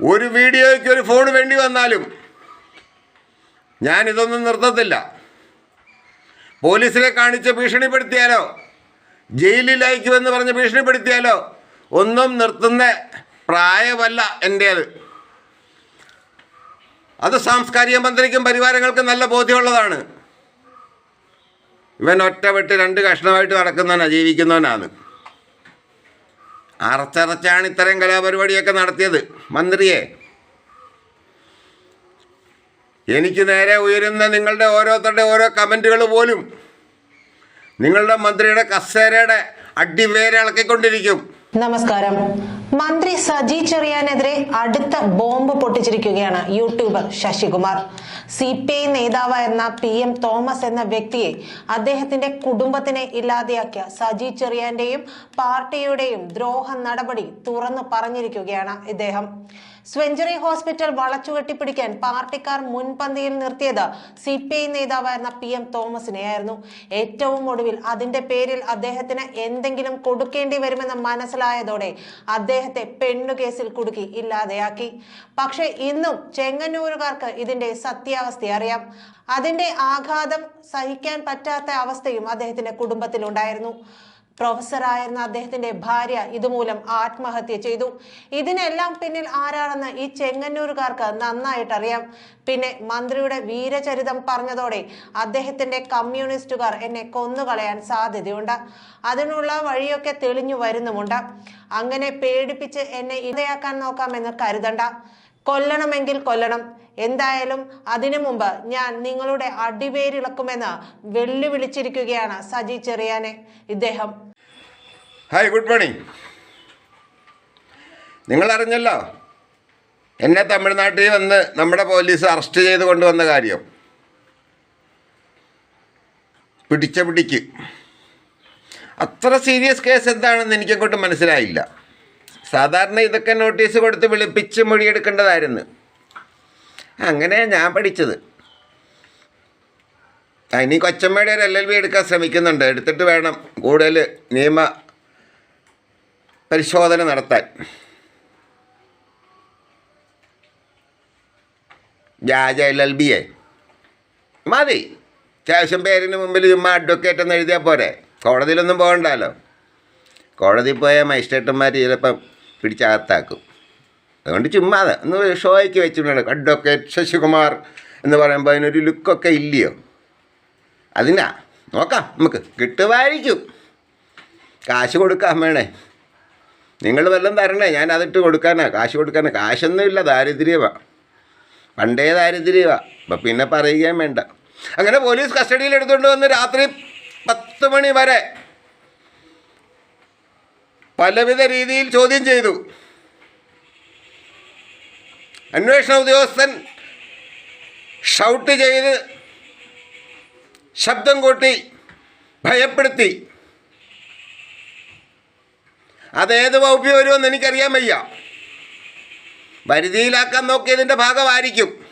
ഒരു വീഡിയോയ്ക്ക് ഒരു ഫോൺ വേണ്ടി വന്നാലും ഞാനിതൊന്നും നിർത്തത്തില്ല. പോലീസിനെ കാണിച്ച് ഭീഷണിപ്പെടുത്തിയാലോ? ജയിലിൽ അയക്കുമെന്ന് പറഞ്ഞ് ഭീഷണിപ്പെടുത്തിയാലോ? ഒന്നും നിർത്തുന്ന പ്രായമല്ല എന്റേത് അത് സാംസ്കാരിക മന്ത്രിക്കും പരിവാരങ്ങൾക്കും നല്ല ബോധ്യമുള്ളതാണ്. ഇവൻ ഒറ്റ രണ്ട് കഷ്ണമായിട്ട് നടക്കുന്നവനാണ് ജീവിക്കുന്നവനാണ്. അറച്ചറച്ചാണ് ഇത്തരം കലാപരിപാടിയൊക്കെ നടത്തിയത്. മന്ത്രിയെ. എനിക്ക് നേരെ ഉയരുന്ന നിങ്ങളുടെ ഓരോരുത്തരുടെ ഓരോ കമന്റുകൾ പോലും നിങ്ങളുടെ മന്ത്രിയുടെ കസേരയുടെ അടിവേരെ ഇളക്കിക്കൊണ്ടിരിക്കും. നമസ്കാരം. മന്ത്രി സജി ചെറിയാനെതിരെ അടുത്ത bomb പൊട്ടിച്ചിരിക്കുകയാണ് YouTuber Sasikumar. C P I നേതാവായിരുന്ന പി എം തോമസ് എന്ന വ്യക്തിയെ അദ്ദേഹത്തിന്റെ കുടുംബത്തിനെ ഇല്ലാതെയാക്കിയ സജി ചെറിയാന്റെയും പാർട്ടിയുടെയും ദ്രോഹ നടപടി തുറന്നു പറഞ്ഞിരിക്കുകയാണ് ഇദ്ദേഹം. സെഞ്ചുറി ഹോസ്പിറ്റൽ വളച്ചുകെട്ടിപ്പിടിക്കാൻ പാർട്ടിക്കാർ മുൻപന്തിയിൽ നിർത്തിയത് സി പി ഐ നേതാവായിരുന്ന പി എം തോമസിനെയായിരുന്നു. ഏറ്റവും ഒടുവിൽ അതിന്റെ പേരിൽ അദ്ദേഹത്തിന് എന്തെങ്കിലും കൊടുക്കേണ്ടി വരുമെന്ന് മനസ്സിലായതോടെ അദ്ദേഹത്തെ പെണ്ണുകേസിൽ കുടുക്കി ഇല്ലാതെയാക്കി. പക്ഷേ ഇന്നും ചെങ്ങന്നൂരുകാർക്ക് ഇതിന്റെ സത്യാവസ്ഥ അറിയാം. അതിന്റെ ആഘാതം സഹിക്കാൻ പറ്റാത്ത അവസ്ഥയും അദ്ദേഹത്തിന്റെ കുടുംബത്തിലുണ്ടായിരുന്നു. പ്രൊഫസറായിരുന്ന അദ്ദേഹത്തിന്റെ ഭാര്യ ഇതുമൂലം ആത്മഹത്യ ചെയ്തു. ഇതിനെല്ലാം പിന്നിൽ ആരാണെന്ന് ഈ ചെങ്ങന്നൂരുകാർക്ക് നന്നായിട്ട് അറിയാം പിന്നെ മന്ത്രിയുടെ വീരചരിതം പറഞ്ഞതോടെ അദ്ദേഹത്തിന്റെ കമ്മ്യൂണിസ്റ്റുകാർ എന്നെ കൊന്നുകളയാൻ സാധ്യതയുണ്ട്. അതിനുള്ള വഴിയൊക്കെ തെളിഞ്ഞു വരുന്നുമുണ്ട്. അങ്ങനെ പേടിപ്പിച്ച് എന്നെ ഇതയാക്കാൻ നോക്കാമെന്ന് കരുതണ്ട. കൊല്ലണമെങ്കിൽ കൊല്ലണം. എന്തായാലും അതിനു മുമ്പ് ഞാൻ നിങ്ങളുടെ അടിവേരിളക്കുമെന്ന് വെല്ലുവിളിച്ചിരിക്കുകയാണ് സജി ചെറിയാനെ. ഇദ്ദേഹം. ഹായ് ഗുഡ് മോർണിംഗ് നിങ്ങൾ അറിഞ്ഞല്ലോ എന്നെ തമിഴ്നാട്ടിൽ വന്ന് നമ്മുടെ പോലീസ് അറസ്റ്റ് ചെയ്ത് കൊണ്ടുവന്ന കാര്യം. പിടിച്ച പിടിക്ക്. അത്ര സീരിയസ് കേസ് എന്താണെന്ന് എനിക്കങ്ങോട്ട് മനസ്സിലായില്ല. സാധാരണ ഇതൊക്കെ നോട്ടീസ് കൊടുത്ത് വിളിപ്പിച്ച് മൊഴിയെടുക്കേണ്ടതായിരുന്നു. അങ്ങനെ ഞാൻ പഠിച്ചത്. ഇനി കൊച്ചമ്മയുടെ ഒരു എൽ എൽ ബി എടുക്കാൻ ശ്രമിക്കുന്നുണ്ട്. എടുത്തിട്ട് വേണം കൂടുതൽ നിയമ പരിശോധന നടത്താൻ. വ്യാജ എൽ എൽ ബിയെ മതി. അത്യാവശ്യം പേരിന് മുമ്പിൽ ചുമ്മാ അഡ്വക്കേറ്റ് എന്ന് എഴുതിയാൽ പോരെ. കോടതിയിലൊന്നും പോകണ്ടല്ലോ. കോടതിയിൽ പോയാൽ മജിസ്ട്രേറ്റന്മാർ ചിലപ്പം പിടിച്ചകത്താക്കും അതുകൊണ്ട് ചുമ്മാതെ ഒന്ന് ഷോയ്ക്ക് വെച്ചിട്ടുണ്ട്. അഡ്വക്കേറ്റ് ശശികുമാർ എന്ന് പറയുമ്പോൾ അതിനൊരു ലുക്കൊക്കെ ഇല്ലയോ? അതിനാ നോക്കാം നമുക്ക് കിട്ടുമായിരിക്കും. കാശ് കൊടുക്കാൻ വേണേ. നിങ്ങൾ വല്ലതും തരണേ ഞാൻ അതിട്ട് കൊടുക്കാനാ. കാശ് കൊടുക്കാനാ. കാശൊന്നുമില്ല ദാരിദ്ര്യമാണ് പണ്ടേ ദാരിദ്ര്യമാണ് അപ്പം പിന്നെ പറയുകയും വേണ്ട. അങ്ങനെ പോലീസ് കസ്റ്റഡിയിൽ എടുത്തുകൊണ്ട് വന്ന് രാത്രി പത്ത് മണി വരെ പലവിധ രീതിയിൽ ചോദ്യം ചെയ്തു. അന്വേഷണ ഉദ്യോഗസ്ഥൻ ഷൗട്ട് ചെയ്ത് ശബ്ദം കൂട്ടി ഭയപ്പെടുത്തി. അതേത് വകുപ്പിൽ വരുമെന്ന് എനിക്കറിയാൻ വയ്യ. വരുതിയിലാക്കാൻ നോക്കിയതിന്റെ ഭാഗമായിരിക്കും.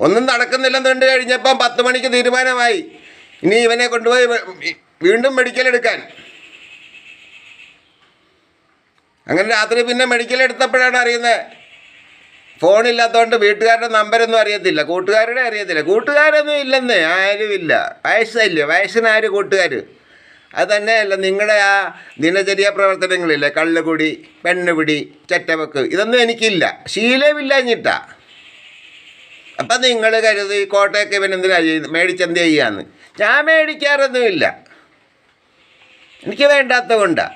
ഒന്നും നടക്കുന്നില്ലെന്ന് കണ്ടു കഴിഞ്ഞപ്പം പത്ത് മണിക്ക് തീരുമാനമായി. ഇനി ഇവനെ കൊണ്ടുപോയി വീണ്ടും മെഡിക്കൽ എടുക്കാൻ അങ്ങനെ രാത്രി പിന്നെ മെഡിക്കൽ എടുത്തപ്പോഴാണ് അറിയുന്നത് ഫോണില്ലാത്തതുകൊണ്ട് വീട്ടുകാരുടെ നമ്പരൊന്നും അറിയത്തില്ല. കൂട്ടുകാരുടെ അറിയത്തില്ല. കൂട്ടുകാരൊന്നും ഇല്ലെന്നേ ഇല്ല. വയസ്സല്ലേ വയസ്സിനാര് കൂട്ടുകാർ അത് തന്നെയല്ല നിങ്ങളുടെ ആ ദിനചര്യ പ്രവർത്തനങ്ങളില്ലേ? കള്ളുകുടി പെണ്ണുപിടി ചെറ്റവക്ക് ഇതൊന്നും എനിക്കില്ല. ശീലമില്ലഞ്ഞിട്ടാ. അപ്പം നിങ്ങൾ കരുതി കോട്ടയൊക്കെ ഇവൻ എന്തിനാ ചെയ്യുന്നത് മേടിച്ചെന്ത് ചെയ്യാന്ന്? ഞാൻ മേടിക്കാറൊന്നുമില്ല. എനിക്ക് വേണ്ടാത്ത കൊണ്ടാ.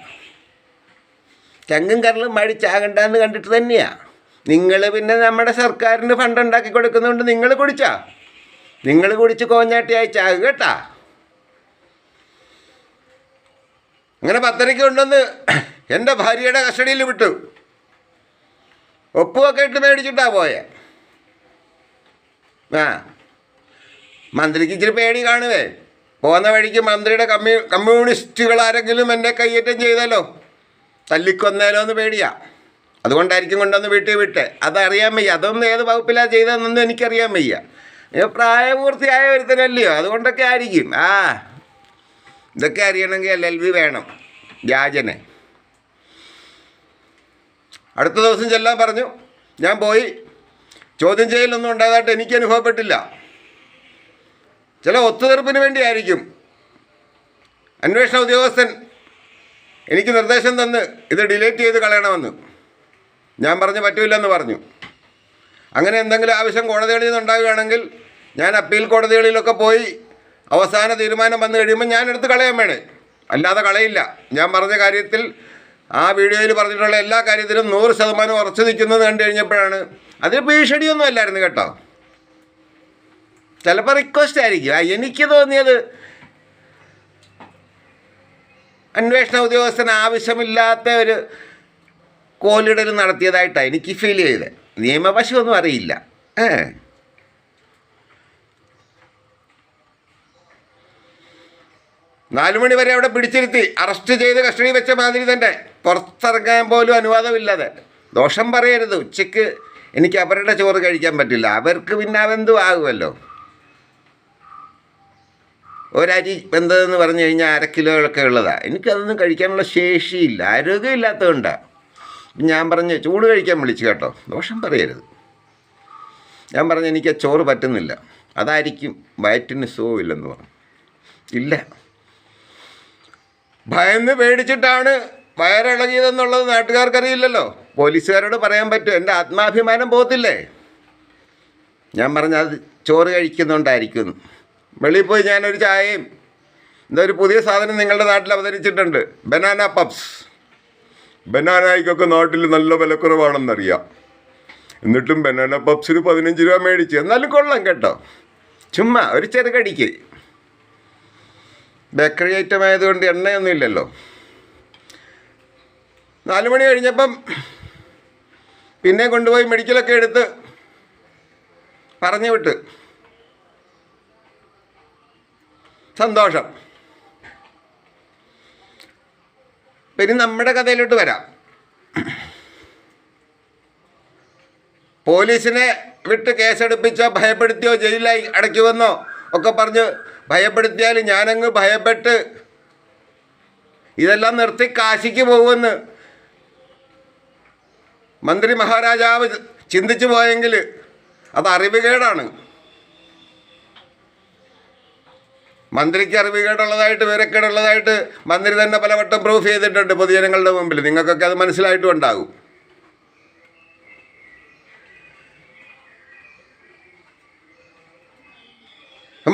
ചങ്കും കരലും മടിച്ചാകണ്ടെന്ന് കണ്ടിട്ട് തന്നെയാ. നിങ്ങൾ പിന്നെ നമ്മുടെ സർക്കാരിന് ഫണ്ട് ഉണ്ടാക്കി കൊടുക്കുന്നതുകൊണ്ട് നിങ്ങൾ കുടിച്ചാ? നിങ്ങൾ കുടിച്ച് കോഞ്ഞാട്ടി ചാകും കേട്ടാ. അങ്ങനെ പത്തരയ്ക്ക് കൊണ്ടുവന്ന് എന്റെ ഭാര്യയുടെ കസ്റ്റഡിയിൽ വിട്ടു. ഒപ്പുമൊക്കെ ഇട്ട് മേടിച്ചിട്ടാ പോയെ. ആ മന്ത്രിക്ക് ഇച്ചിരി പേടി കാണുവേ. പോകുന്ന വഴിക്ക് മന്ത്രിയുടെ കമ്മ്യൂ കമ്മ്യൂണിസ്റ്റുകൾ ആരെങ്കിലും എന്നെ കയ്യേറ്റം ചെയ്താലോ? തല്ലിക്കൊന്നേലോ എന്ന് പേടിയാ. അതുകൊണ്ടായിരിക്കും കൊണ്ടുവന്ന് വീട്ടിൽ വിട്ടെ. അതറിയാൻ വയ്യ. അതൊന്നും ഏത് വകുപ്പിലാണ് ചെയ്തതെന്നൊന്നും എനിക്കറിയാൻ വയ്യ. പ്രായപൂർത്തിയായ ഒരുത്തനല്ലയോ? അതുകൊണ്ടൊക്കെ ആയിരിക്കും. ആ ഇതൊക്കെ അറിയണമെങ്കിൽ എൽ എൽ വേണം. വ്യാജനെ. അടുത്ത ദിവസം ചെല്ലാൻ പറഞ്ഞു. ഞാൻ പോയി. ചോദ്യം ചെയ്യലൊന്നും ഉണ്ടാകാട്ട് എനിക്ക് അനുഭവപ്പെട്ടില്ല. ചില ഒത്തുതീർപ്പിന് വേണ്ടിയായിരിക്കും. അന്വേഷണ ഉദ്യോഗസ്ഥൻ എനിക്ക് നിർദ്ദേശം തന്ന് ഇത് ഡിലീറ്റ് ചെയ്ത് കളയണമെന്ന്. ഞാൻ പറഞ്ഞു പറ്റൂലെന്ന് പറഞ്ഞു. അങ്ങനെ എന്തെങ്കിലും ആവശ്യം കോടതികളിൽ നിന്നുണ്ടാവുകയാണെങ്കിൽ ഞാൻ അപ്പീൽ കോടതികളിലൊക്കെ പോയി അവസാന തീരുമാനം വന്നു കഴിയുമ്പോൾ ഞാൻ എടുത്ത് കളയാൻ വേണേ. അല്ലാതെ കളയില്ല. ഞാൻ പറഞ്ഞ കാര്യത്തിൽ ആ വീഡിയോയിൽ പറഞ്ഞിട്ടുള്ള എല്ലാ കാര്യത്തിലും നൂറ് ശതമാനം ഉറച്ചു നിൽക്കുന്നത് കണ്ടു കഴിഞ്ഞപ്പോഴാണ് അതിൽ ഭീഷണിയൊന്നും അല്ലായിരുന്നു കേട്ടോ. ചിലപ്പോൾ റിക്വസ്റ്റ് ആയിരിക്കും. എനിക്ക് തോന്നിയത് അന്വേഷണ ഉദ്യോഗസ്ഥന് ആവശ്യമില്ലാത്ത ഒരു കോലിടൽ നടത്തിയതായിട്ടാണ് എനിക്ക് ഫീൽ ചെയ്തത് നിയമവശമൊന്നും അറിയില്ല. ഏ. നാലുമണി വരെ അവിടെ പിടിച്ചിരുത്തി. അറസ്റ്റ് ചെയ്ത് കസ്റ്റഡി വെച്ച മാതിരി തന്നെ. പുറത്തിറങ്ങാൻ പോലും അനുവാദമില്ലാതെ. ദോഷം പറയരുത്. ഉച്ചയ്ക്ക് എനിക്ക് അവരുടെ ചോറ് കഴിക്കാൻ പറ്റില്ല. അവർക്ക് പിന്നെ അവെന്തും ആകുമല്ലോ. ഒരരി വെന്തതെന്ന് പറഞ്ഞു കഴിഞ്ഞാൽ അര കിലോയൊക്കെ ഉള്ളതാണ് എനിക്കതൊന്നും കഴിക്കാനുള്ള ശേഷിയില്ല. ആരോഗ്യമില്ലാത്തതുകൊണ്ടാണ് ഞാൻ പറഞ്ഞ് ചൂട് കഴിക്കാൻ വിളിച്ചു കേട്ടോ. ദോഷം പറയരുത്. ഞാൻ പറഞ്ഞു എനിക്ക് ചോറ് പറ്റുന്നില്ല. അതായിരിക്കും വയറ്റിന് സുഖമില്ലെന്ന് പറഞ്ഞു. ഇല്ല. ഭയന്ന് പേടിച്ചിട്ടാണ് വയറിളകിയതെന്നുള്ളത് നാട്ടുകാർക്കറിയില്ലല്ലോ. പോലീസുകാരോട് പറയാൻ പറ്റും. എന്റെ ആത്മാഭിമാനം പോകത്തില്ലേ? ഞാൻ പറഞ്ഞത് ചോറ് കഴിക്കുന്നുണ്ടായിരിക്കും. വെളിയിൽ പോയി ഞാനൊരു ചായയും എന്താ ഒരു പുതിയ സാധനം നിങ്ങളുടെ നാട്ടിൽ അവതരിച്ചിട്ടുണ്ട്. ബനാന പപ്സ് ബനാനായിക്കൊക്കെ നാട്ടിൽ നല്ല വിലക്കുറവാണെന്നറിയാം. എന്നിട്ടും ബനാന പപ്സിന് പതിനഞ്ച് രൂപ മേടിച്ചു. എന്നാലും കൊള്ളാം കേട്ടോ. ചുമ്മാ ഒരു ചെറുകടിക്ക്. ബേക്കറി ഐറ്റം ആയതുകൊണ്ട് എണ്ണയൊന്നും ഇല്ലല്ലോ. നാല് മണി കഴിഞ്ഞപ്പം പിന്നെ കൊണ്ടുപോയി മെഡിക്കലൊക്കെ എടുത്ത് പറഞ്ഞു വിട്ട് സന്തോഷം. പിന്നെ നമ്മുടെ കഥയിലോട്ട് വരാം. പോലീസിനെ വിട്ട് കേസെടുപ്പിച്ചോ ഭയപ്പെടുത്തിയോ ജയിലിലായി അടയ്ക്കുമെന്നോ ഒക്കെ പറഞ്ഞ് ഭയപ്പെടുത്തിയാൽ ഞാനങ്ങ് ഭയപ്പെട്ട് ഇതെല്ലാം നിർത്തി കാശിക്ക് പോകുമെന്ന് മന്ത്രി മഹാരാജാവ് ചിന്തിച്ചു പോയെങ്കിൽ അത് അറിവുകേടാണ് മന്ത്രിക്ക് അറിവുകേടുള്ളതായിട്ട് വിവരക്കേടുള്ളതായിട്ട് മന്ത്രി തന്നെ പലവട്ടം പ്രൂഫ് ചെയ്തിട്ടുണ്ട് പൊതുജനങ്ങളുടെ മുമ്പിൽ. നിങ്ങൾക്കൊക്കെ അത് മനസ്സിലായിട്ടും ഉണ്ടാകും.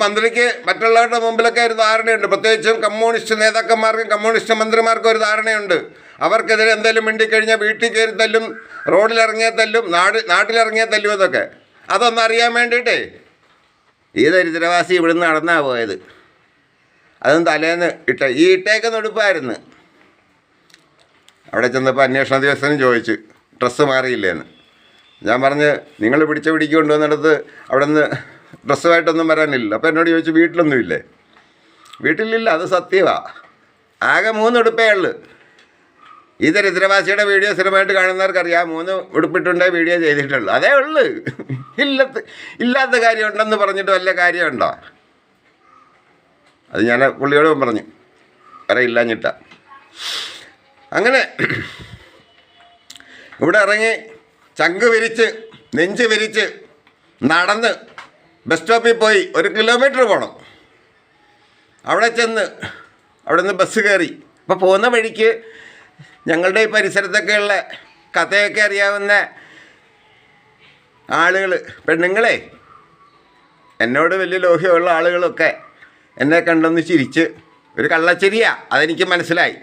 മന്ത്രിക്ക് മറ്റുള്ളവരുടെ മുമ്പിലൊക്കെ ഒരു ധാരണയുണ്ട്. പ്രത്യേകിച്ചും കമ്മ്യൂണിസ്റ്റ് നേതാക്കന്മാർക്കും കമ്മ്യൂണിസ്റ്റ് മന്ത്രിമാർക്കും ഒരു ധാരണയുണ്ട്. അവർക്കെതിരെ എന്തെങ്കിലും മിണ്ടിക്കഴിഞ്ഞാൽ വീട്ടിൽ കയറി തല്ലും റോഡിലിറങ്ങിയ തല്ലും നാട് നാട്ടിലിറങ്ങിയ തല്ലും ഇതൊക്കെ അതൊന്നറിയാൻ വേണ്ടിയിട്ടേ. ഈ ദരിദ്രവാസി ഇവിടുന്ന് നടന്നാ പോയത്. അതും തലേന്ന് ഇട്ട ഈ ഇട്ടേക്കുന്ന ഉടുപ്പായിരുന്നു. അവിടെ ചെന്നപ്പോൾ അന്വേഷണ ഉദ്യോഗസ്ഥനും ചോദിച്ചു ഡ്രസ്സ് മാറിയില്ലേന്ന്? ഞാൻ പറഞ്ഞ് നിങ്ങൾ പിടിച്ച പിടിക്ക് കൊണ്ടുവന്നിടത്ത് അവിടെ നിന്ന് ഡ്രസ്സുമായിട്ടൊന്നും വരാനില്ല. അപ്പോൾ എന്നോട് ചോദിച്ചു വീട്ടിലൊന്നുമില്ലേ? വീട്ടിലില്ല അത് സത്യമാണ് ആകെ മൂന്ന് ഉടുപ്പേ ഉള്ളു. ഈ ദരിദ്രവാസിയുടെ വീഡിയോ സ്ഥിരമായിട്ട് കാണുന്നവർക്കറിയാം മൂന്ന് ഉടുപ്പിട്ടുണ്ടേ വീഡിയോ ചെയ്തിട്ടുള്ളൂ. അതേ ഉള്ളു. ഇല്ലാത്ത ഇല്ലാത്ത കാര്യമുണ്ടെന്ന് പറഞ്ഞിട്ട് വല്ല കാര്യമുണ്ടോ? അത് ഞാൻ പുള്ളിയോട് പറഞ്ഞു വേറെ ഇല്ലാഞ്ഞിട്ട അങ്ങനെ ഇവിടെ ഇറങ്ങി ചങ്ക് വിരിച്ച് നെഞ്ച് വിരിച്ച് നടന്ന് ബസ് സ്റ്റോപ്പിൽ പോയി ഒരു കിലോമീറ്റർ പോകണം അവിടെ ചെന്ന് അവിടെ നിന്ന് ബസ് കയറി. അപ്പോൾ പോകുന്ന വഴിക്ക് ഞങ്ങളുടെ ഈ പരിസരത്തൊക്കെയുള്ള കഥയൊക്കെ അറിയാവുന്ന ആളുകൾ പെണ്ണുങ്ങളെ എന്നോട് വലിയ ലോഹ്യമുള്ള ആളുകളൊക്കെ എന്നെ കണ്ടെന്ന് ചിരിച്ച്. ഒരു കള്ളച്ചിരിയാ അതെനിക്ക് മനസ്സിലായി.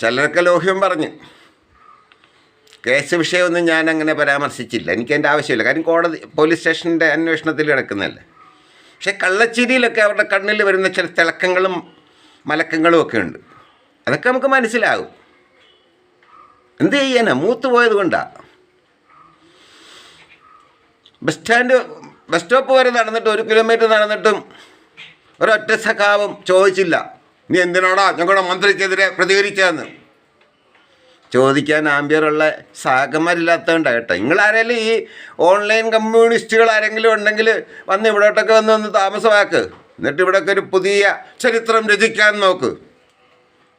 ചിലരൊക്കെ ലോഹ്യം പറഞ്ഞ്. കേസ് വിഷയമൊന്നും ഞാൻ അങ്ങനെ പരാമർശിച്ചില്ല. എനിക്ക് എന്റെ ആവശ്യമില്ല. കാരണം കോടതി പോലീസ് സ്റ്റേഷന്റെ അന്വേഷണത്തിൽ കിടക്കുന്നതല്ലേ. പക്ഷേ കള്ളച്ചിരിയിലൊക്കെ അവരുടെ കണ്ണിൽ വരുന്ന ചില തിളക്കങ്ങളും മലക്കങ്ങളും ഒക്കെ ഉണ്ട്. അതൊക്കെ നമുക്ക് മനസ്സിലാകും എന്ത് ചെയ്യാനാ? മൂത്ത് പോയത് കൊണ്ടാണ് ബസ് സ്റ്റാൻഡ് ബസ് സ്റ്റോപ്പ് വരെ നടന്നിട്ട് ഒരു കിലോമീറ്റർ നടന്നിട്ടും ഒരൊറ്റ സഖാവും ചോദിച്ചില്ല. നീ എന്തിനോടാ ഞങ്ങളുടെ മന്ത്രിക്കെതിരെ പ്രതികരിച്ചതെന്ന്? ചോദിക്കാൻ ആംബിയറുള്ള സഹകന്മാരില്ലാത്തതുകൊണ്ടാണ് കേട്ടോ. നിങ്ങൾ ആരെങ്കിലും ഈ ഓൺലൈൻ കമ്മ്യൂണിസ്റ്റുകൾ ആരെങ്കിലും ഉണ്ടെങ്കിൽ വന്ന് ഇവിടോട്ടൊക്കെ വന്ന് ഒന്ന് താമസമാക്ക്. എന്നിട്ട് ഇവിടെയൊക്കെ ഒരു പുതിയ ചരിത്രം രചിക്കാൻ നോക്ക്.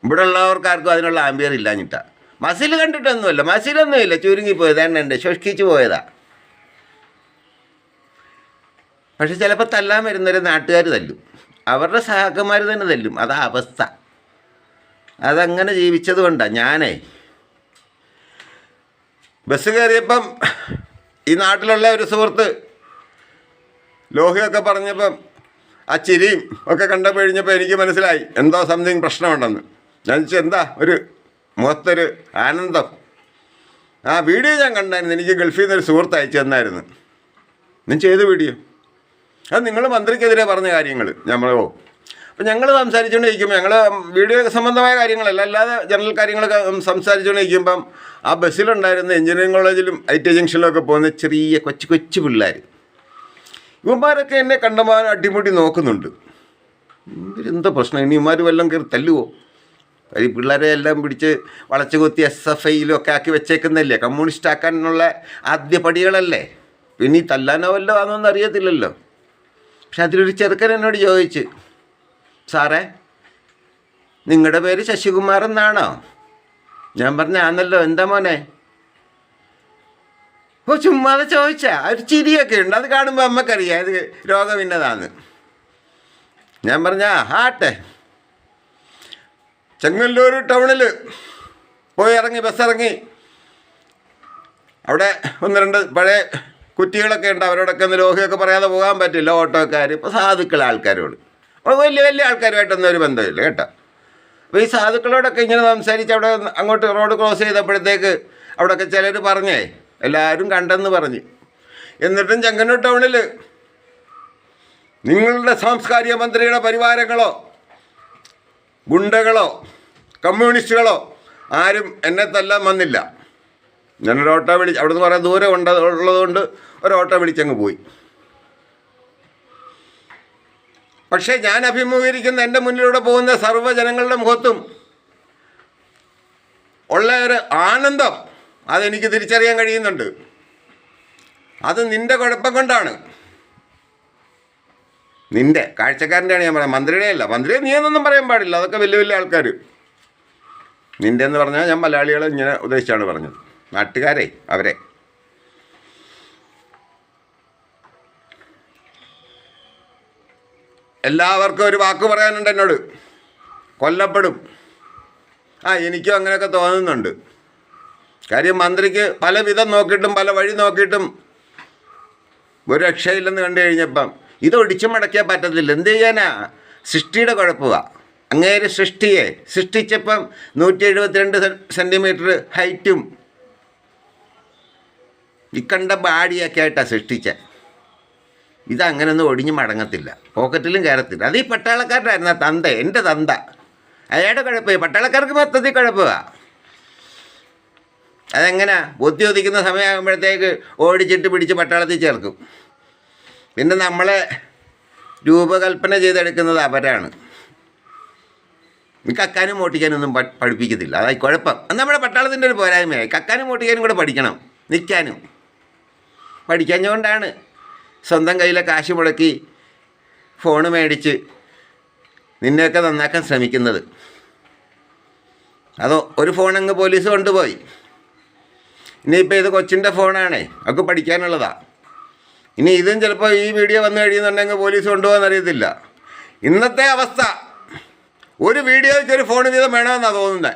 ഇവിടെ ഉള്ളവർക്കാർക്കും അതിനുള്ള ആംബിയർ ഇല്ലാഞ്ഞിട്ടാണ് മസിൽ കണ്ടിട്ടൊന്നുമല്ല. മസിലൊന്നുമില്ല. ചുരുങ്ങിപ്പോയത് എണ്ണ ശുഷ്കിച്ച് പോയതാ. പക്ഷെ ചിലപ്പോൾ തല്ലാൻ വരുന്നവരെ നാട്ടുകാർ തല്ലും. അവരുടെ സഹാക്കന്മാർ തന്നെ തല്ലും. അതാ അവസ്ഥ. അതങ്ങനെ ജീവിച്ചത് കൊണ്ടാണ് ഞാനേ. ബസ് കയറിയപ്പം ഈ നാട്ടിലുള്ള ഒരു സുഹൃത്ത് ലോഹിയൊക്കെ പറഞ്ഞപ്പം ആ ചിരിയും ഒക്കെ കണ്ടപ്പോൾ കഴിഞ്ഞപ്പോൾ എനിക്ക് മനസ്സിലായി. എന്തോ സംതിങ് പ്രശ്നമുണ്ടെന്ന്. ഞാൻ ചോദിച്ചു എന്താ ഒരു മുഖത്തൊരു ആനന്ദം? ആ വീഡിയോ ഞാൻ കണ്ടായിരുന്നു. എനിക്ക് ഗൾഫിൽ നിന്ന് ഒരു സുഹൃത്ത് അയച്ചു തന്നായിരുന്നു. ഞാൻ ചെയ്ത വീഡിയോ? അത് നിങ്ങൾ മന്ത്രിക്കെതിരെ പറഞ്ഞ കാര്യങ്ങൾ നമ്മളോ അപ്പം ഞങ്ങൾ സംസാരിച്ചുകൊണ്ടിരിക്കുമ്പോൾ ഞങ്ങൾ വീഡിയോ സംബന്ധമായ കാര്യങ്ങളല്ല അല്ലാതെ ജനറൽ കാര്യങ്ങളൊക്കെ സംസാരിച്ചുകൊണ്ടിരിക്കുമ്പം ആ ബസ്സിലുണ്ടായിരുന്ന എഞ്ചിനീയറിംഗ് കോളേജിലും ഐ ടി ജംഗ്ഷനിലൊക്കെ പോകുന്ന ചെറിയ കൊച്ചു കൊച്ചു പിള്ളേർ ഇവന്മാരൊക്കെ എന്നെ കണ്ടമാനം അടിമുടി നോക്കുന്നുണ്ട്. ഇവരെന്താ പ്രശ്നം? ഇനി ഇവന്മാർ വല്ലതും കയറി തല്ലുവോ? ഈ പിള്ളേരെ എല്ലാം പിടിച്ച് വളച്ചു കുത്തി എസ് എഫ് ഐയിലും ഒക്കെ ആക്കി വെച്ചേക്കുന്നല്ലേ? കമ്മ്യൂണിസ്റ്റ് ആക്കാനുള്ള ആദ്യ പടികളല്ലേ? പിന്നെ ഈ തല്ലാനോ വല്ലോ അതൊന്നും അറിയത്തില്ലല്ലോ. പക്ഷെ അതിലൊരു ചെറുക്കൻ എന്നോട് ചോദിച്ചു സാറേ നിങ്ങളുടെ പേര് ശശികുമാർ എന്നാണോ? ഞാൻ പറഞ്ഞ ആന്നല്ലോ എന്താ മോനെ? ഓ ചുമ്മാതെ ചോദിച്ചാ ഒരു ചിരിയൊക്കെ ഉണ്ട് അത് കാണുമ്പോൾ അമ്മക്കറിയാം ഇത് രോഗമിന്നതാന്ന് ഞാൻ പറഞ്ഞ ആട്ടെ. ചെങ്ങല്ലൂർ ടൗണിൽ പോയി ഇറങ്ങി ബസ് ഇറങ്ങി. അവിടെ ഒന്ന് രണ്ട് പഴയ കുറ്റികളൊക്കെ ഉണ്ട് അവരോടൊക്കെ ഒന്ന് ലോഹിയൊക്കെ പറയാതെ പോകാൻ പറ്റില്ല ഓട്ടോക്കാർ ഇപ്പോൾ സാധുക്കള ആൾക്കാരോട് വലിയ വലിയ ആൾക്കാരുമായിട്ടൊന്നും ഒരു ബന്ധമില്ല കേട്ടോ. അപ്പോൾ ഈ സാധുക്കളോടൊക്കെ ഇങ്ങനെ സംസാരിച്ച് അവിടെ അങ്ങോട്ട് റോഡ് ക്രോസ് ചെയ്തപ്പോഴത്തേക്ക് അവിടെയൊക്കെ ചിലർ പറഞ്ഞേ എല്ലാവരും കണ്ടെന്ന് പറഞ്ഞ്. എന്നിട്ടും ചെങ്ങന്നൂർ ടൗണിൽ നിങ്ങളുടെ സാംസ്കാരിക മന്ത്രിയുടെ പരിവാരങ്ങളോ ഗുണ്ടകളോ കമ്മ്യൂണിസ്റ്റുകളോ ആരും എന്നെ തല്ലാൻ വന്നില്ല. ഞാനൊരു ഓട്ടോ വിളി നിന്ന് കുറേ ദൂരം ഉണ്ട് ഉള്ളതുകൊണ്ട് ഒരു ഓട്ടോ വിളിച്ചങ്ങ് പോയി. പക്ഷേ ഞാൻ അഭിമുഖീകരിക്കുന്ന എന്റെ മുന്നിലൂടെ പോകുന്ന സർവജനങ്ങളുടെ മുഖത്തും ഉള്ള ഒരു ആനന്ദം അതെനിക്ക് തിരിച്ചറിയാൻ കഴിയുന്നുണ്ട്. അത് നിന്റെ കുഴപ്പം കൊണ്ടാണ്. നിന്റെ കാഴ്ചക്കാരന്റെയാണ് ഞാൻ പറയാം മന്ത്രിയുടെ അല്ല. മന്ത്രിയെ നീ എന്നൊന്നും പറയാൻ പാടില്ല. അതൊക്കെ വലിയ വലിയ ആൾക്കാർ നിന്റെ എന്ന് പറഞ്ഞാൽ ഞാൻ മലയാളികളെ ഇങ്ങനെ ഉദ്ദേശിച്ചാണ് പറഞ്ഞത്. നാട്ടുകാരെ അവരെ. എല്ലാവർക്കും ഒരു വാക്ക് പറയാനുണ്ട് എന്നോട്. കൊല്ലപ്പെടും. ആ എനിക്കും അങ്ങനെയൊക്കെ തോന്നുന്നുണ്ട്. കാര്യം മന്ത്രിക്ക് പല വിധം നോക്കിയിട്ടും പല വഴി നോക്കിയിട്ടും ഒരു രക്ഷയില്ലെന്ന് കണ്ടു കഴിഞ്ഞപ്പം ഇത് ഒടിച്ചു മടക്കിയാൽ പറ്റത്തില്ല. എന്ത് ചെയ്യാനാ? സൃഷ്ടിയുടെ കുഴപ്പമാണ് അങ്ങേര് സൃഷ്ടിയെ സൃഷ്ടിച്ചപ്പം നൂറ്റി എഴുപത്തിരണ്ട് സെന്റിമീറ്റർ ഹൈറ്റും ഇക്കണ്ട ബാഡിയൊക്കെ ആയിട്ടാണ് സൃഷ്ടിച്ചത് ഇതങ്ങനൊന്നും ഒടിഞ്ഞു മടങ്ങത്തില്ല. പോക്കറ്റിലും കയറത്തില്ല. അത് ഈ പട്ടാളക്കാരുടെ തന്ത എന്റെ തന്ത. അയാളുടെ കുഴപ്പ പട്ടാളക്കാർക്ക് മൊത്തത്തിൽ കുഴപ്പമാണ് അതെങ്ങനെ? ബുദ്ധി ഒതിക്കുന്ന സമയമാകുമ്പോഴത്തേക്ക് ഓടിച്ചിട്ട് പിടിച്ച് പട്ടാളത്തിൽ ചേർക്കും. പിന്നെ നമ്മളെ രൂപകൽപ്പന ചെയ്തെടുക്കുന്നത് അവരാണ്. കക്കാനും മോട്ടിക്കാനൊന്നും ഒന്നും പഠിപ്പിക്കത്തില്ല അതായി കുഴപ്പം. അത് നമ്മുടെ പട്ടാളത്തിന്റെ ഒരു പോരായ്മയായി. കക്കാനും മോട്ടിക്കാനും കൂടെ പഠിക്കണം. നിൽക്കാനും. പഠിക്കാഞ്ഞുകൊണ്ടാണ് സ്വന്തം കയ്യിലെ കാശ് മുടക്കി ഫോണ് മേടിച്ച് നിന്നെയൊക്കെ നന്നാക്കാൻ ശ്രമിക്കുന്നത്. അതോ ഒരു ഫോൺ അങ്ങ് പോലീസ് കൊണ്ടുപോയി. ഇനിയിപ്പോൾ ഇത് കൊച്ചിന്റെ ഫോണാണേ ഒക്കെ പഠിക്കാനുള്ളതാ. ഇനി ഇതും ചിലപ്പോൾ ഈ വീഡിയോ വന്നു കഴിയുന്നുണ്ടെങ്കിൽ പോലീസ് കൊണ്ടുപോകാൻ അറിയത്തില്ല. ഇന്നത്തെ അവസ്ഥ ഒരു വീഡിയോയ്ക്ക് ഒരു ഫോൺ വീതം വേണമെന്നാണ് തോന്നുന്നത്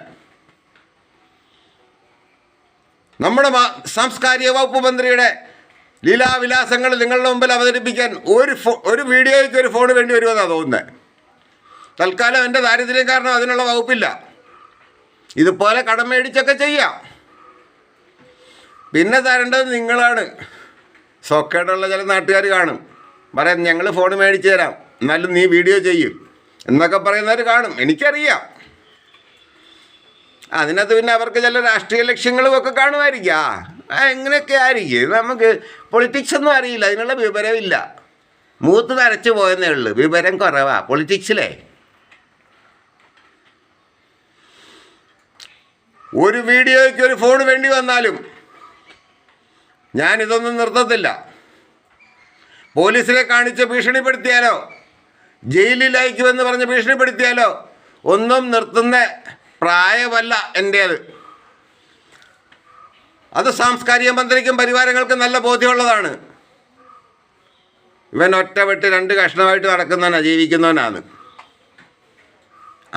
നമ്മുടെ സാംസ്കാരിക വകുപ്പ് മന്ത്രിയുടെ ലീലാവിലാസങ്ങൾ നിങ്ങളുടെ മുമ്പിൽ അവതരിപ്പിക്കാൻ ഒരു ഫോ ഒരു വീഡിയോയ്ക്ക് ഒരു ഫോൺ വേണ്ടി വരുമെന്നാണ് തോന്നുന്നത് തൽക്കാലം എന്റെ ദാരിദ്ര്യം കാരണം അതിനുള്ള വകുപ്പില്ല. ഇതുപോലെ കടം മേടിച്ചൊക്കെ ചെയ്യാം. പിന്നെ തരേണ്ടത് നിങ്ങളാണ്. സോക്കേടുള്ള ചില നാട്ടുകാർ കാണും. പറയാം ഞങ്ങൾ ഫോൺ മേടിച്ചു തരാം. എന്നാലും നീ വീഡിയോ ചെയ്യും. എന്നൊക്കെ പറയുന്നവർ കാണും. എനിക്കറിയാം. അതിനകത്ത് പിന്നെ അവർക്ക് ചില രാഷ്ട്രീയ ലക്ഷ്യങ്ങളും ഒക്കെ കാണുമായിരിക്കും. എങ്ങനെയൊക്കെ ആയിരിക്കും? നമുക്ക് പൊളിറ്റിക്സ് ഒന്നും അറിയില്ല അതിനുള്ള വിവരമില്ല. മൂത്ത് നരച്ചു പോയെന്നേ ഉള്ളൂ വിവരം കുറവാ പൊളിറ്റിക്സിലേ ഒരു വീഡിയോയ്ക്ക് ഒരു ഫോൺ വേണ്ടി വന്നാലും ഞാനിതൊന്നും നിർത്തത്തില്ല. പോലീസിനെ കാണിച്ച് ഭീഷണിപ്പെടുത്തിയാലോ? ജയിലിൽ അയക്കുമെന്ന് പറഞ്ഞ് ഭീഷണിപ്പെടുത്തിയാലോ? ഒന്നും നിർത്തുന്ന പ്രായമല്ല എന്റേത് അത് സാംസ്കാരിക മന്ത്രിക്കും പരിവാരങ്ങൾക്കും നല്ല ബോധ്യമുള്ളതാണ്. ഇവൻ ഒറ്റ വെട്ട് രണ്ട് കഷ്ണമായിട്ട് നടക്കുന്നവനാ ജീവിക്കുന്നവനാണ്.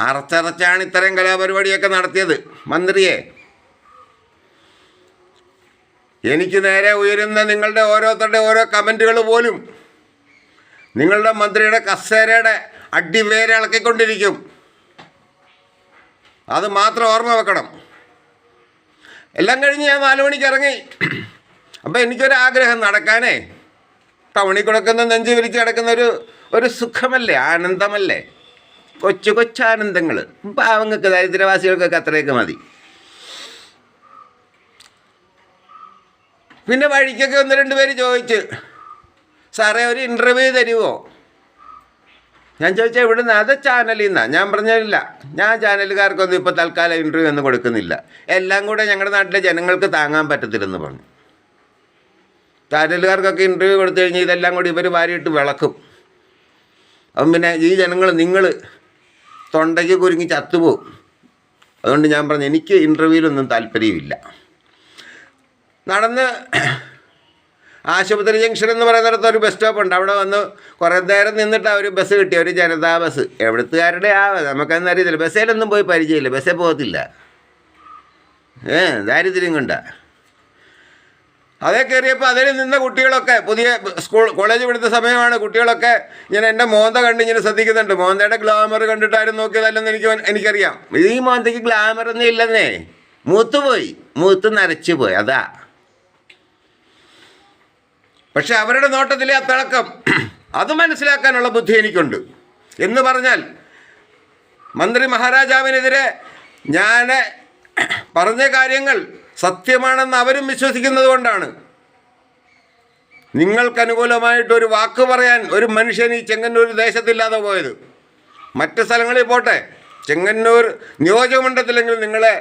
അറച്ചറച്ചാണ് ഇത്തരം കലാപരിപാടിയൊക്കെ നടത്തിയത്. മന്ത്രിയെ എനിക്ക് നേരെ ഉയരുന്ന നിങ്ങളുടെ ഓരോരുത്തരുടെ ഓരോ കമന്റുകൾ പോലും നിങ്ങളുടെ മന്ത്രിയുടെ കസേരയുടെ അടിവേരെ ഇളക്കിക്കൊണ്ടിരിക്കും. അത് മാത്രം ഓർമ്മ വെക്കണം. എല്ലാം കഴിഞ്ഞ് ഞാൻ നാല് മണിക്ക് ഇറങ്ങി. അപ്പം എനിക്കൊരാഗ്രഹം നടക്കാനേ. ടൗണിൽ കിടക്കുന്ന നെഞ്ചു വിരിച്ച് കിടക്കുന്ന ഒരു ഒരു സുഖമല്ലേ? ആനന്ദമല്ലേ? കൊച്ചു കൊച്ചാനന്ദങ്ങൾ പാവങ്ങൾക്ക് ദരിദ്രവാസികൾക്കൊക്കെ അത്രയൊക്കെ മതി. പിന്നെ വഴിക്കൊക്കെ ഒന്ന് രണ്ട് പേര് ചോദിച്ച് സാറേ ഒരു ഇന്റർവ്യൂ തരുമോ ഞാൻ ചോദിച്ചാൽ ഇവിടുന്ന് അത് ചാനലിൽ നിന്നാണ് ഞാൻ പറഞ്ഞില്ല. ഞാൻ ചാനലുകാർക്കൊന്നും ഇപ്പോൾ തൽക്കാലം ഇന്റർവ്യൂ ഒന്നും കൊടുക്കുന്നില്ല. എല്ലാം കൂടെ ഞങ്ങളുടെ നാട്ടിലെ ജനങ്ങൾക്ക് താങ്ങാൻ പറ്റത്തില്ലെന്ന് പറഞ്ഞു. ചാനലുകാർക്കൊക്കെ ഇന്റർവ്യൂ കൊടുത്തു കഴിഞ്ഞാൽ ഇതെല്ലാം കൂടി ഇവർ വാരിയിട്ട് വിളക്കും. അപ്പം പിന്നെ ഈ ജനങ്ങൾ നിങ്ങൾ തൊണ്ടയ്ക്ക് കുരുങ്ങി ചത്തുപോകും അതുകൊണ്ട് ഞാൻ പറഞ്ഞു എനിക്ക് ഇന്റർവ്യൂവിലൊന്നും താല്പര്യമില്ല. നടന്ന് ആശുപത്രി ജംഗ്ഷൻ എന്ന് പറയുന്നിടത്ത് ഒരു ബസ് സ്റ്റോപ്പ് ഉണ്ട്. അവിടെ വന്ന് കുറേ നേരം നിന്നിട്ട് ഒരു ബസ് കിട്ടി ഒരു ജനതാ ബസ്. എവിടുത്തുകാരുടെ ആ നമുക്കൊന്നും അറിയത്തില്ല. ബസ്സിലൊന്നും പോയി പരിചയമില്ല ബസ്സേ പോകത്തില്ല. ഏ ദാരിദ്ര്യം കൊണ്ടാ. അതേ കയറിയപ്പോൾ അതിൽ നിന്ന കുട്ടികളൊക്കെ പുതിയ സ്കൂൾ കോളേജ് വിടുന്ന സമയമാണ് കുട്ടികളൊക്കെ ഞാൻ എന്റെ മോന്ത കണ്ട് ഇങ്ങനെ ശ്രദ്ധിക്കുന്നുണ്ട്. മോന്തയുടെ ഗ്ലാമർ കണ്ടിട്ടാരും നോക്കിയതല്ലെന്ന് എനിക്ക് എനിക്കറിയാം. ഈ മോന്തയ്ക്ക് ഗ്ലാമർ ഒന്നും ഇല്ലെന്നേ. മൂത്ത് പോയി മൂത്ത് നരച്ചു പോയി അതാ. പക്ഷെ അവരുടെ നോട്ടത്തിലെ ആ തിളക്കം അത് മനസ്സിലാക്കാനുള്ള ബുദ്ധി എനിക്കുണ്ട്. എന്ന് പറഞ്ഞാൽ മന്ത്രി മഹാരാജാവിനെതിരെ ഞാൻ പറഞ്ഞ കാര്യങ്ങൾ സത്യമാണെന്ന് അവരും വിശ്വസിക്കുന്നത് കൊണ്ടാണ്. നിങ്ങൾക്ക് അനുകൂലമായിട്ട് ഒരു വാക്ക് പറയാൻ ഒരു മനുഷ്യൻ ഈ ചെങ്ങന്നൂർ ദേശത്തില്ലാതെ പോയത്. മറ്റ് സ്ഥലങ്ങളിൽ പോട്ടെ ചെങ്ങന്നൂർ നിയോജകമണ്ഡലത്തിലെങ്കിലും നിങ്ങളെ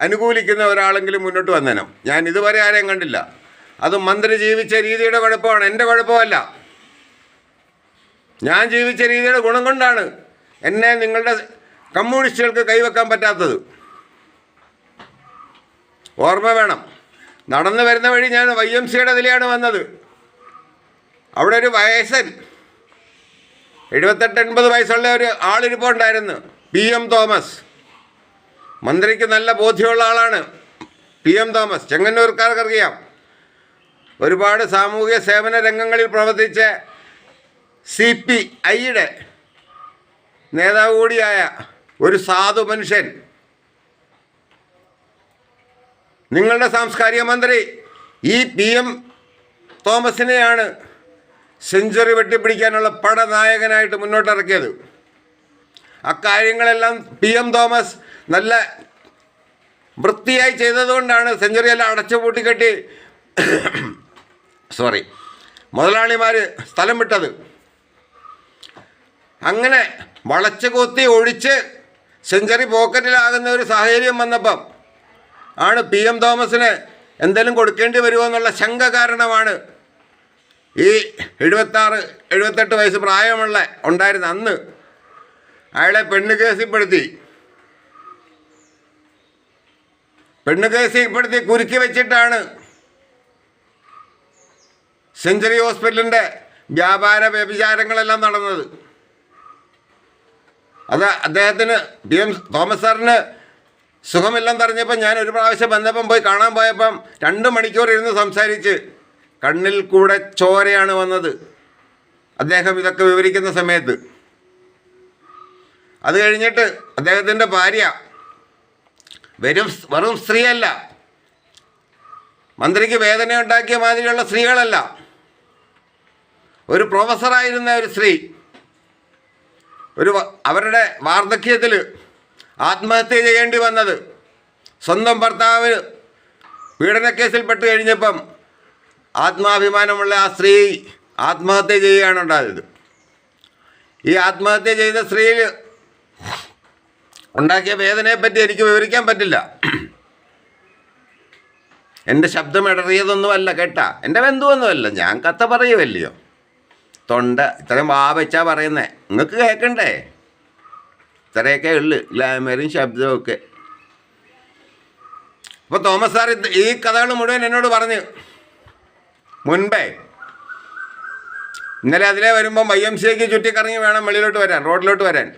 അനുകൂലിക്കുന്ന ഒരാളെങ്കിലും മുന്നോട്ട് വന്നേനം. ഞാൻ ഇതുവരെ ആരെയും കണ്ടില്ല. അത് മന്ത്രി ജീവിച്ച രീതിയുടെ കുഴപ്പമാണ്. എന്റെ കുഴപ്പമല്ല. ഞാൻ ജീവിച്ച രീതിയുടെ ഗുണം കൊണ്ടാണ് എന്നെ നിങ്ങളുടെ കമ്മ്യൂണിസ്റ്റുകൾക്ക് കൈവെക്കാൻ പറ്റാത്തത്. ഓർമ്മ വേണം. നടന്നു വരുന്ന വഴി ഞാൻ വൈ എം സിയുടെ അതിലെയാണ് വന്നത്. അവിടെ ഒരു വയസ്സൻ എഴുപത്തെട്ട് എൺപത് വയസ്സുള്ള ഒരു ആളിരിപ്പുണ്ടായിരുന്നു പി എം തോമസ്. മന്ത്രിക്ക് നല്ല ബോധ്യമുള്ള ആളാണ് പി എം തോമസ്. ചെങ്ങന്നൂർക്കാർക്കറിയാം. ഒരുപാട് സാമൂഹ്യ സേവന രംഗങ്ങളിൽ പ്രവർത്തിച്ച സി പി ഐയുടെ നേതാവ് കൂടിയായ ഒരു സാധു മനുഷ്യൻ. നിങ്ങളുടെ സാംസ്കാരിക മന്ത്രി ഈ പി എം തോമസിനെയാണ് സെഞ്ചുറി വെട്ടിപ്പിടിക്കാനുള്ള പടനായകനായിട്ട് മുന്നോട്ടിറക്കിയത്. അക്കാര്യങ്ങളെല്ലാം പി എം തോമസ് നല്ല വൃത്തിയായി ചെയ്തതുകൊണ്ടാണ് സെഞ്ചുറി എല്ലാം അടച്ചു പൂട്ടിക്കെട്ടി സോറി മുതലാളിമാർ സ്ഥലം വിട്ടത്. അങ്ങനെ വളച്ച് കൊത്തി ഒഴിച്ച് സെഞ്ചുറി പോക്കറ്റിലാകുന്ന ഒരു സാഹചര്യം വന്നപ്പം ആണ് പി എം തോമസിന് എന്തെങ്കിലും കൊടുക്കേണ്ടി വരുമോ എന്നുള്ള ശങ്ക കാരണമാണ് ഈ എഴുപത്താറ് എഴുപത്തെട്ട് വയസ്സ് പ്രായമുള്ള ഉണ്ടായിരുന്ന അന്ന് അയാളെ പെണ്ണ് കേസിൽപ്പെടുത്തി. പെണ്ണ് കേസിൽപ്പെടുത്തി കുരുക്കി വെച്ചിട്ടാണ് സെഞ്ചുറി ഹോസ്പിറ്റലിന്റെ വ്യാപാര വ്യഭിചാരങ്ങളെല്ലാം നടന്നത്. അത് അദ്ദേഹത്തിന് ഡി എം തോമസ് സാറിന് സുഖമെല്ലാം തറഞ്ഞപ്പം ഞാൻ ഒരു പ്രാവശ്യം ബന്ധപ്പം പോയി കാണാൻ പോയപ്പം രണ്ട് മണിക്കൂർ ഇരുന്ന് സംസാരിച്ച് കണ്ണിൽ കൂടെ ചോരയാണ് വന്നത്. അദ്ദേഹം ഇതൊക്കെ വിവരിക്കുന്ന സമയത്ത്. അത് കഴിഞ്ഞിട്ട് അദ്ദേഹത്തിന്റെ ഭാര്യ വെറും വെറും സ്ത്രീയല്ല. മന്ത്രിക്ക് വേദന ഉണ്ടാക്കിയ മാതിരിയുള്ള സ്ത്രീകളല്ല. ഒരു പ്രൊഫസറായിരുന്ന ഒരു സ്ത്രീ ഒരു അവരുടെ വാർദ്ധക്യത്തിൽ ആത്മഹത്യ ചെയ്യേണ്ടി വന്നത്. സ്വന്തം ഭർത്താവ് പീഡനക്കേസിൽപ്പെട്ട് കഴിഞ്ഞപ്പം ആത്മാഭിമാനമുള്ള ആ സ്ത്രീ ആത്മഹത്യ ചെയ്യുകയാണ് ഉണ്ടായത്. ഈ ആത്മഹത്യ ചെയ്ത സ്ത്രീയിൽ ഉണ്ടാക്കിയ വേദനയെപ്പറ്റി എനിക്ക് വിവരിക്കാൻ പറ്റില്ല. എന്റെ ശബ്ദം ഇടറിയതൊന്നുമല്ല കേട്ടാ. എന്റെ ബന്ധുവൊന്നുമല്ല. ഞാൻ കഥ പറയുമല്ലയോ തൊണ്ട ഇത്രയും വാ വെച്ചാ പറയുന്നേ. നിങ്ങൾക്ക് കേൾക്കണ്ടേ ഇത്രയൊക്കെ ഉള്ളു ഗ്ലാമറും ശബ്ദവും ഒക്കെ. അപ്പോൾ തോമസ് സാർ ഈ കഥകൾ മുഴുവൻ എന്നോട് പറഞ്ഞു. മുൻപേ ഇന്നലെ അതിലേ വരുമ്പോൾ വൈ എം സിക്ക് ചുറ്റിക്കറങ്ങി വേണം വെളിയിലോട്ട് വരാൻ റോഡിലോട്ട് വരാൻ.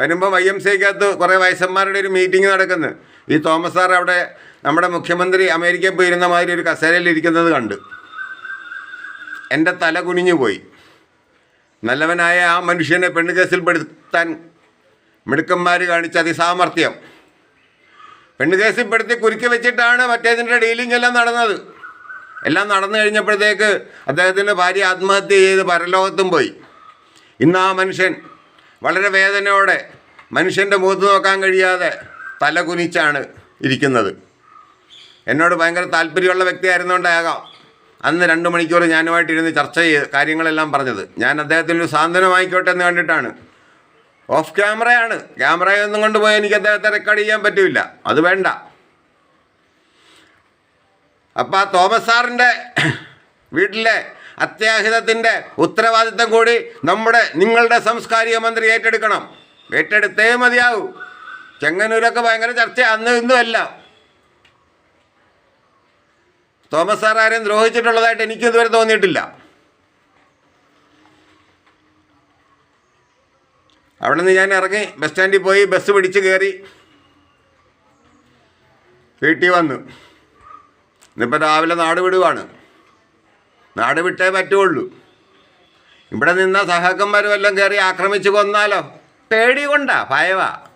വരുമ്പോൾ വൈ എം സിക്കകത്ത് കുറേ വയസ്സന്മാരുടെ ഒരു മീറ്റിംഗ് നടക്കുന്നു. ഈ തോമസ് സാർ അവിടെ നമ്മുടെ മുഖ്യമന്ത്രി അമേരിക്കയിൽ പോയിരുന്ന മാതിരി ഒരു കസേരയിൽ ഇരിക്കുന്നത് കണ്ട്. എന്റെ തല കുനിഞ്ഞു പോയി. നല്ലവനായ ആ മനുഷ്യനെ പെണ്ണുകേസിൽ പെടുത്താൻ മിടുക്കന്മാർ കാണിച്ച അതിസാമർത്ഥ്യം പെണ്ണുകേസിൽ പെടുത്തി കുരുക്കി വെച്ചിട്ടാണ് മറ്റേതിന്റെ ഡീലിംഗ് എല്ലാം നടന്നത്. എല്ലാം നടന്നു കഴിഞ്ഞപ്പോഴത്തേക്ക് അദ്ദേഹത്തിന്റെ ഭാര്യ ആത്മഹത്യ ചെയ്ത് പരലോകത്തും പോയി. ഇന്ന് ആ മനുഷ്യൻ വളരെ വേദനയോടെ മനുഷ്യന്റെ മുഖത്ത് നോക്കാൻ കഴിയാതെ തല കുനിച്ചാണ് ഇരിക്കുന്നത്. എന്നോട് ഭയങ്കര താല്പര്യമുള്ള വ്യക്തിയായിരുന്നുകൊണ്ടാകാം അന്ന് രണ്ട് മണിക്കൂർ ഞാനുമായിട്ട് ഇരുന്ന് ചർച്ച ചെയ്ത് കാര്യങ്ങളെല്ലാം പറഞ്ഞത്. ഞാൻ അദ്ദേഹത്തിന് ഒരു സാന്ത്വനമായിക്കോട്ടെ എന്ന് കണ്ടിട്ടാണ്. ഓഫ് ക്യാമറയാണ്. ക്യാമറയൊന്നും കൊണ്ടുപോയി എനിക്ക് അദ്ദേഹത്തെ റെക്കോർഡ് ചെയ്യാൻ പറ്റില്ല. അത് വേണ്ട. അപ്പം ആ തോമസ് സാറിന്റെ വീട്ടിലെ അത്യാഹിതത്തിന്റെ ഉത്തരവാദിത്തം കൂടി നമ്മുടെ നിങ്ങളുടെ സാംസ്കാരിക മന്ത്രി ഏറ്റെടുക്കണം. ഏറ്റെടുത്തേ മതിയാവൂ. ചെങ്ങന്നൂരൊക്കെ ഭയങ്കര ചർച്ച അന്ന് ഇന്നും അല്ല തോമസ് സാർ ആരെയും ദ്രോഹിച്ചിട്ടുള്ളതായിട്ട് എനിക്കും ഇതുവരെ തോന്നിയിട്ടില്ല. അവിടെ നിന്ന് ഞാൻ ഇറങ്ങി ബസ് സ്റ്റാൻഡിൽ പോയി ബസ് പിടിച്ച് കയറി. വീട്ടിൽ വന്നു. ഇന്നിപ്പോൾ രാവിലെ നാട് വിടുവാണ്. നാട് വിട്ടേ പറ്റുള്ളൂ. ഇവിടെ നിന്ന സഹാക്കന്മാരും എല്ലാം കയറി ആക്രമിച്ച് കൊന്നാലോ? പേടി കൊണ്ടാ ഭയവാ.